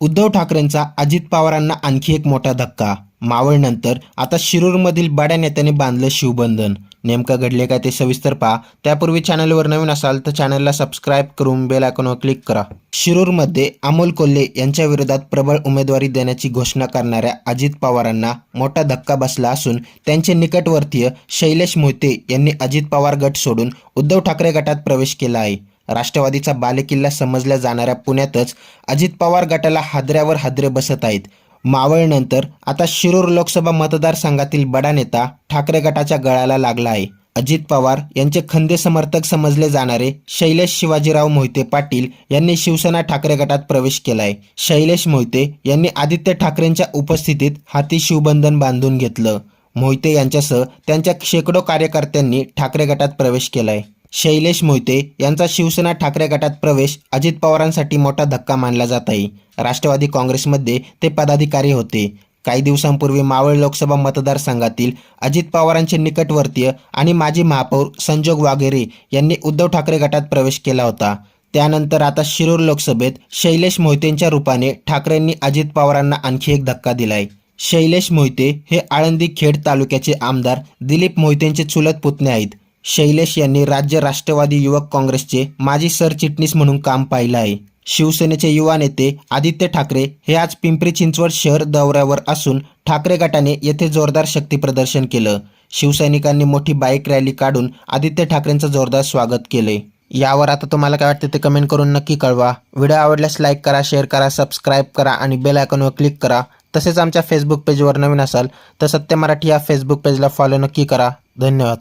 उद्धव ठाकरेंचा अजित पवारांना आणखी एक मोठा धक्का. मावळनंतर आता शिरूरमधील बड्या नेत्याने बांधलं शिवबंधन. नेमकं घडले काय ते सविस्तर पहा. त्यापूर्वी चॅनलवर नवीन असाल तर चॅनलला सबस्क्राईब करून बेल आयकॉनवर क्लिक करा. शिरूरमध्ये अमोल कोल्हे यांच्या विरोधात प्रबळ उमेदवारी देण्याची घोषणा करणाऱ्या अजित पवारांना मोठा धक्का बसला असून त्यांचे निकटवर्तीय शैलेश मोहिते यांनी अजित पवार गट सोडून उद्धव ठाकरे गटात प्रवेश केला आहे. राष्ट्रवादीचा बालेकिल्ला समजल्या जाणाऱ्या पुण्यातच अजित पवार गटाला हादऱ्यावर हादरे बसत आहेत. मावळनंतर आता शिरूर लोकसभा मतदारसंघातील बडा नेता ठाकरे गटाच्या गळाला लागला आहे. अजित पवार यांचे खंदे समर्थक समजले जाणारे शैलेश शिवाजीराव मोहिते पाटील यांनी शिवसेना ठाकरे गटात प्रवेश केलाय. शैलेश मोहिते यांनी आदित्य ठाकरेंच्या उपस्थितीत हाती शिवबंधन बांधून घेतलं. मोहिते यांच्यासह त्यांच्या शेकडो कार्यकर्त्यांनी ठाकरे गटात प्रवेश केलाय. शैलेश मोहिते यांचा शिवसेना ठाकरे गटात प्रवेश अजित पवारांसाठी मोठा धक्का मानला जात आहे राष्ट्रवादी काँग्रेसमध्ये ते पदाधिकारी होते. काही दिवसांपूर्वी मावळ लोकसभा मतदारसंघातील अजित पवारांचे निकटवर्तीय आणि माजी महापौर संजोग वाघेरे यांनी उद्धव ठाकरे गटात प्रवेश केला होता. त्यानंतर आता शिरूर लोकसभेत शैलेश मोहितेंच्या रूपाने ठाकरेंनी अजित पवारांना आणखी एक धक्का दिलाय. शैलेश मोहिते हे आळंदी खेड तालुक्याचे आमदार दिलीप मोहितेंचे चुलत पुतणे आहेत. शैलेश यांनी राज्य राष्ट्रवादी युवक काँग्रेसचे माजी सरचिटणीस म्हणून काम पाहिलं आहे. शिवसेनेचे युवा नेते आदित्य ठाकरे हे आज पिंपरी चिंचवड शहर दौऱ्यावर असून ठाकरे गटाने येथे जोरदार शक्ती प्रदर्शन केलं. शिवसैनिकांनी मोठी बाईक रॅली काढून आदित्य ठाकरेंचं जोरदार स्वागत केले यावर आता तुम्हाला काय वाटतं ते कमेंट करून नक्की कळवा. व्हिडिओ आवडल्यास लाईक करा शेअर करा सबस्क्राईब करा आणि बेल आयकॉनवर क्लिक करा. तसेच आमच्या फेसबुक पेजवर नवीन असाल तर सत्य मराठी या फेसबुक पेजला फॉलो नक्की करा. धन्यवाद.